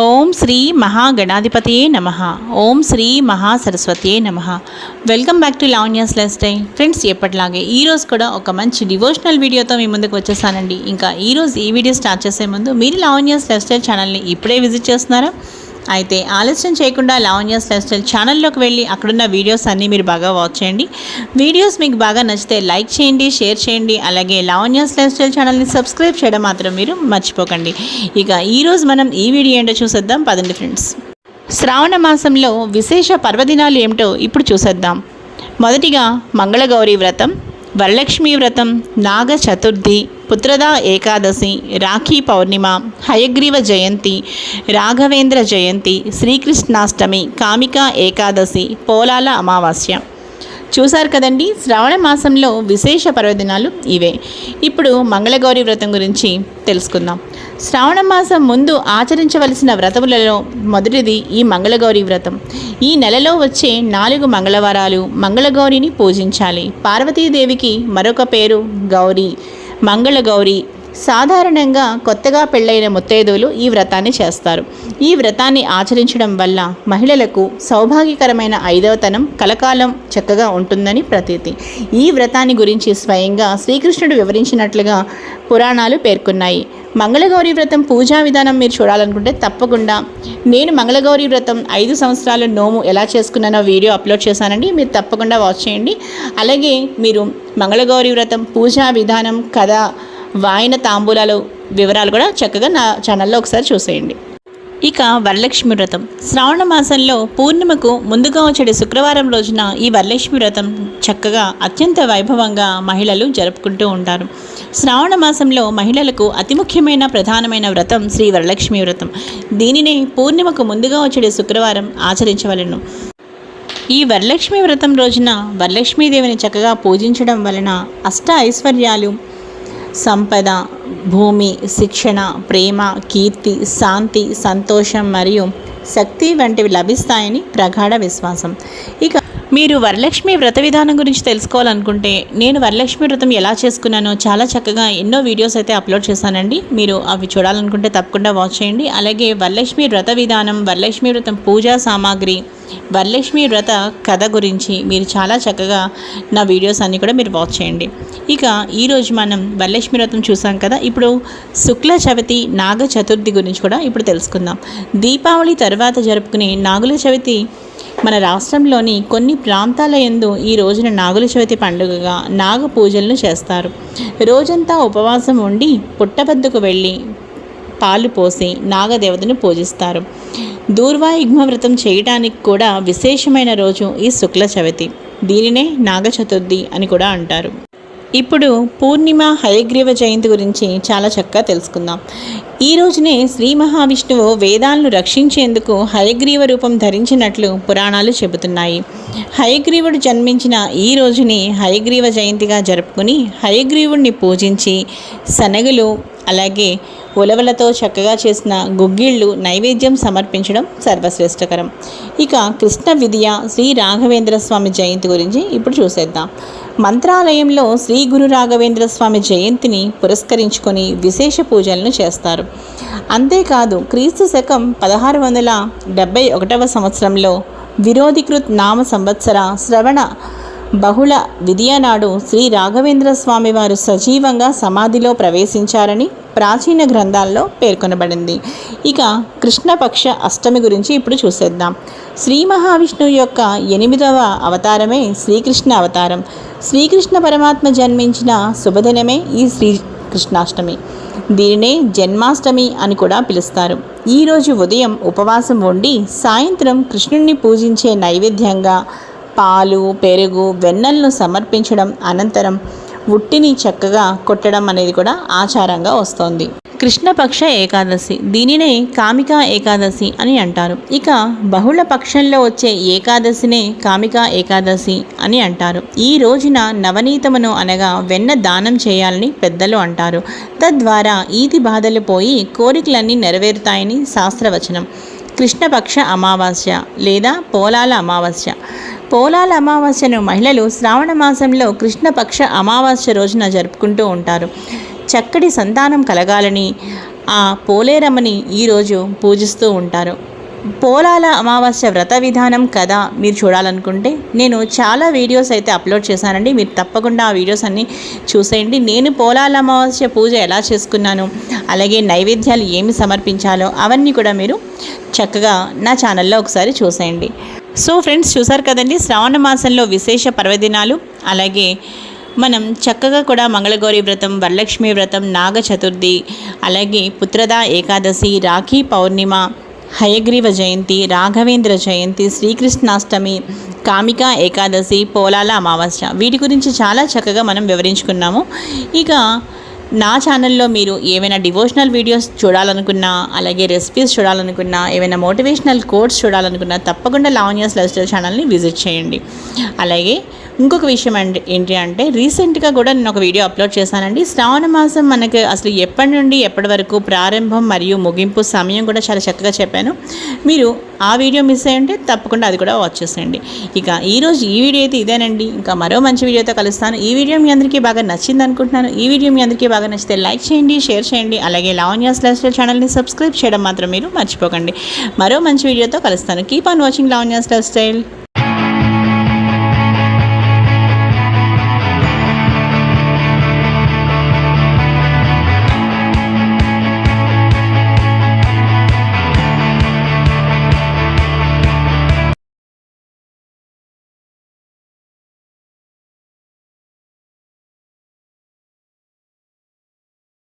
ఓం శ్రీ మహాగణాధిపతియే నమ. ఓం శ్రీ మహాసరస్వతియే నమ. Welcome back to Lavanya's less style friends ఎప్పటిలాగే ఈరోజు కూడా ఒక మంచి డివోషనల్ వీడియోతో మీ ముందుకు వచ్చేసానండి. ఇంకా ఈరోజు ఈ వీడియో స్టార్ట్ చేసే ముందు మీరు లావణ్యాస్ లెస్ స్టైల్ ఛానల్ని ఇప్పుడే విజిట్ చేస్తున్నారా? అయితే ఆలస్యం చేయకుండా లావణ్యాస్ లైఫ్ స్టైల్ ఛానల్లోకి వెళ్ళి అక్కడున్న వీడియోస్ అన్నీ మీరు బాగా వాచ్ చేయండి. వీడియోస్ మీకు బాగా నచ్చితే లైక్ చేయండి షేర్ చేయండి అలాగే లావణ్యాస్ లైఫ్ స్టైల్ ఛానల్ని సబ్స్క్రైబ్ చేయడం మాత్రం మీరు మర్చిపోకండి. ఇక ఈరోజు మనం ఈ వీడియో ఏంటో చూసేద్దాం. పదండి ఫ్రెండ్స్. శ్రావణ మాసంలో విశేష పర్వదినాలు ఏమిటో ఇప్పుడు చూసేద్దాం. మొదటిగా మంగళగౌరి వ్రతం వరలక్ష్మీ వ్రతం నాగ చతుర్థి పుత్రదా ఏకాదశి రాఖీ పౌర్ణిమ హయగ్రీవ జయంతి రాఘవేంద్ర జయంతి శ్రీకృష్ణాష్టమి కామికా ఏకాదశి పోలాల అమావాస్య. చూశారు కదండి శ్రావణ మాసంలో విశేష పర్వదినాలు ఇవే. ఇప్పుడు మంగళగౌరి వ్రతం గురించి తెలుసుకుందాం. శ్రావణ మాసం ముందు ఆచరించవలసిన వ్రతములలో మొదటిది ఈ మంగళగౌరి వ్రతం. ఈ నెలలో వచ్చే నాలుగు మంగళవారాలు మంగళగౌరిని పూజించాలి. పార్వతీదేవికి మరొక పేరు గౌరీ. మంగళగౌరి సాధారణంగా కొత్తగా పెళ్ళైన ముత్తైదువులు ఈ వ్రతాన్ని చేస్తారు. ఈ వ్రతాన్ని ఆచరించడం వల్ల మహిళలకు సౌభాగ్యకరమైన ఐదవతనం కలకాలం చక్కగా ఉంటుందని ప్రతీతి. ఈ వ్రతాన్ని గురించి స్వయంగా శ్రీకృష్ణుడు వివరించినట్లుగా పురాణాలు పేర్కొన్నాయి. మంగళగౌరి వ్రతం పూజా విధానం మీరు చూడాలనుకుంటే తప్పకుండా. నేను మంగళగౌరి వ్రతం ఐదు సంవత్సరాల నోము ఎలా చేసుకున్నానో వీడియో అప్లోడ్ చేశానండి. మీరు తప్పకుండా వాచ్ చేయండి. అలాగే మీరు మంగళగౌరి వ్రతం పూజా విధానం కథ వాయిన తాంబూలాలు వివరాలు కూడా చక్కగా నా ఛానల్లో ఒకసారి చూసేయండి. ఇక వరలక్ష్మి వ్రతం. శ్రావణ మాసంలో పూర్ణిమకు ముందుగా వచ్చే శుక్రవారం రోజున ఈ వరలక్ష్మి వ్రతం చక్కగా అత్యంత వైభవంగా మహిళలు జరుపుకుంటూ ఉంటారు. శ్రావణ మాసంలో మహిళలకు అతి ముఖ్యమైన ప్రధానమైన వ్రతం శ్రీ వరలక్ష్మి వ్రతం. దీనిని పూర్ణిమకు ముందుగా వచ్చే శుక్రవారం ఆచరించవలను. ఈ వరలక్ష్మి వ్రతం రోజున వరలక్ష్మీదేవిని చక్కగా పూజించడం వలన అష్ట ఐశ్వర్యాలు సంపద భూమి శిక్షణ ప్రేమ కీర్తి శాంతి సంతోషం మరియు శక్తి వంటివి లభిస్తాయని ప్రగాఢ విశ్వాసం. ఇక మీరు వరలక్ష్మి వ్రత విధానం గురించి తెలుసుకోవాలనుకుంటే నేను వరలక్ష్మి వ్రతం ఎలా చేసుకున్నానో చాలా చక్కగా ఎన్నో వీడియోస్ అయితే అప్లోడ్ చేశానండి. మీరు అవి చూడాలనుకుంటే తప్పకుండా వాచ్ చేయండి. అలాగే వరలక్ష్మి వ్రత విధానం వరలక్ష్మి వ్రతం పూజా సామాగ్రి వరలక్ష్మి వ్రత కథ గురించి మీరు చాలా చక్కగా నా వీడియోస్ అన్నీ కూడా మీరు వాచ్ చేయండి. ఇక ఈరోజు మనం వరలక్ష్మి వ్రతం చూసాం కదా ఇప్పుడు శుక్ల చవితి నాగ చతుర్థి గురించి కూడా ఇప్పుడు తెలుసుకుందాం. దీపావళి తర్వాత జరుపుకునే నాగుల చవితి మన రాష్ట్రంలోని కొన్ని ప్రాంతాల యందు ఈ రోజున నాగుల చవితి పండుగగా నాగ పూజలను చేస్తారు. రోజంతా ఉపవాసం ఉండి పుట్టబద్దకు వెళ్ళి పాలు పోసి నాగదేవతను పూజిస్తారు. దూర్వాయుగ్మ వ్రతం చేయటానికి కూడా విశేషమైన రోజు ఈ శుక్ల చవితి. దీనినే నాగ చతుర్థి అని కూడా అంటారు. ఇప్పుడు పూర్ణిమ హయగ్రీవ జయంతి గురించి చాలా చక్కగా తెలుసుకుందాం. ఈ రోజునే శ్రీ మహావిష్ణువు వేదాలను రక్షించేందుకు హయగ్రీవ రూపం ధరించినట్లు పురాణాలు చెబుతున్నాయి. హయగ్రీవుడు జన్మించిన ఈ రోజుని హయగ్రీవ జయంతిగా జరుపుకుని హయగ్రీవుడిని పూజించి శనగలు అలాగే ఉలవలతో చక్కగా చేసిన గుగ్గిళ్ళు నైవేద్యం సమర్పించడం సర్వశ్రేష్టకరం. ఇక కృష్ణ విద్య శ్రీ రాఘవేంద్ర స్వామి జయంతి గురించి ఇప్పుడు చూసేద్దాం. మంత్రాలయంలో శ్రీ గురు రాఘవేంద్ర స్వామి జయంతిని పురస్కరించుకొని విశేష పూజలను చేస్తారు. అంతేకాదు క్రీస్తు శకం పదహారు వందల డెబ్బై ఒకటవ సంవత్సరంలో విరోధికృత్ నామ సంవత్సర శ్రవణ బహుళ విదియనాడు శ్రీ రాఘవేంద్ర స్వామి వారు సజీవంగా సమాధిలో ప్రవేశించారని ప్రాచీన గ్రంథాల్లో పేర్కొనబడింది. ఇక కృష్ణపక్ష అష్టమి గురించి ఇప్పుడు చూసేద్దాం. శ్రీ మహావిష్ణువు యొక్క ఎనిమిదవ అవతారమే శ్రీకృష్ణ అవతారం. శ్రీకృష్ణ పరమాత్మ జన్మించిన శుభదినమే ఈ శ్రీకృష్ణాష్టమి దీనినే జన్మాష్టమి అని కూడా పిలుస్తారు. ఈరోజు ఉదయం ఉపవాసం ఉండి సాయంత్రం కృష్ణుణ్ణి పూజించే నైవేద్యంగా పాలు పెరుగు వెన్నెలను సమర్పించడం అనంతరం ఉట్టిని చక్కగా కొట్టడం అనేది కూడా ఆచారంగా వస్తోంది. కృష్ణపక్ష ఏకాదశి. దీనినే కామికా ఏకాదశి అని అంటారు. ఇక బహుళ పక్షంలో వచ్చే ఏకాదశినే కామికా ఏకాదశి అని అంటారు. ఈ రోజున నవనీతమును అనగా వెన్న దానం చేయాలని పెద్దలు అంటారు. తద్వారా ఈతి బాధలు పోయి కోరికలన్నీ నెరవేరుతాయని శాస్త్రవచనం. కృష్ణపక్ష అమావాస్య లేదా పోలాల అమావాస్య. పోలాల అమావాస్యను మహిళలు శ్రావణ మాసంలో కృష్ణపక్ష అమావాస్య రోజున జరుపుకుంటూ ఉంటారు. చక్కటి సంతానం కలగాలని ఆ పోలేరమ్మని ఈరోజు పూజిస్తూ ఉంటారు. పోలాల అమావాస్య వ్రత విధానం కదా మీరు చూడాలనుకుంటే? నేను చాలా వీడియోస్ అయితే అప్లోడ్ చేశానండి. మీరు తప్పకుండా ఆ వీడియోస్ అన్నీ చూసేయండి. నేను పోలాల అమావాస్య పూజ ఎలా చేసుకున్నాను అలాగే నైవేద్యాలు ఏమి సమర్పించాలో అవన్నీ కూడా మీరు చక్కగా నా ఛానల్లో ఒకసారి చూసేయండి. సో ఫ్రెండ్స్ చూసారు కదండి? శ్రావణ మాసంలో విశేష పర్వదినాలు. అలాగే మనం చక్కగా కూడా మంగళగౌరి వ్రతం వరలక్ష్మి వ్రతం నాగ చతుర్థి అలాగే పుత్రదా ఏకాదశి రాఖీ పౌర్ణిమ హయగ్రీవ జయంతి రాఘవేంద్ర జయంతి శ్రీకృష్ణాష్టమి కామిక ఏకాదశి పోలాల అమావాస్య వీటి గురించి చాలా చక్కగా మనం వివరించుకున్నాము. ఇక నా ఛానల్లో మీరు ఏవైనా డివోషనల్ వీడియోస్ చూడాలనుకున్నా అలాగే రెసిపీస్ చూడాలనుకున్నా ఏవైనా మోటివేషనల్ కోడ్స్ చూడాలనుకున్నా తప్పకుండా లావణ్యాస్ లైఫ్ స్టైల్ ఛానల్ని విజిట్ చేయండి. అలాగే ఇంకొక విషయం అంటే ఏంటి అంటే రీసెంట్గా కూడా నేను ఒక వీడియో అప్లోడ్ చేశానండి. శ్రావణ మాసం మనకి అసలు ఎప్పటి నుండి ఎప్పటి వరకు ప్రారంభం మరియు ముగింపు సమయం కూడా చాలా చక్కగా చెప్పాను. మీరు ఆ వీడియో మిస్ అయ్యి ఉంటే తప్పకుండా అది కూడా వాచ్ చేసేయండి. ఇక ఈరోజు ఈ వీడియో అయితే ఇదేనండి. ఇంకా మరో మంచి వీడియోతో కలుస్తాను. ఈ వీడియో మీ అందరికీ బాగా నచ్చింది అనుకుంటున్నాను. ఈ వీడియో మీ అందరికీ బాగా నచ్చితే లైక్ చేయండి షేర్ చేయండి. అలాగే లావణ్యాస్ లైఫ్ స్టైల్ ఛానల్ని సబ్స్క్రైబ్ చేయడం మాత్రం మీరు మర్చిపోకండి. మరో మంచి వీడియోతో కలుస్తాను. Keep on watching Lavanya's life style.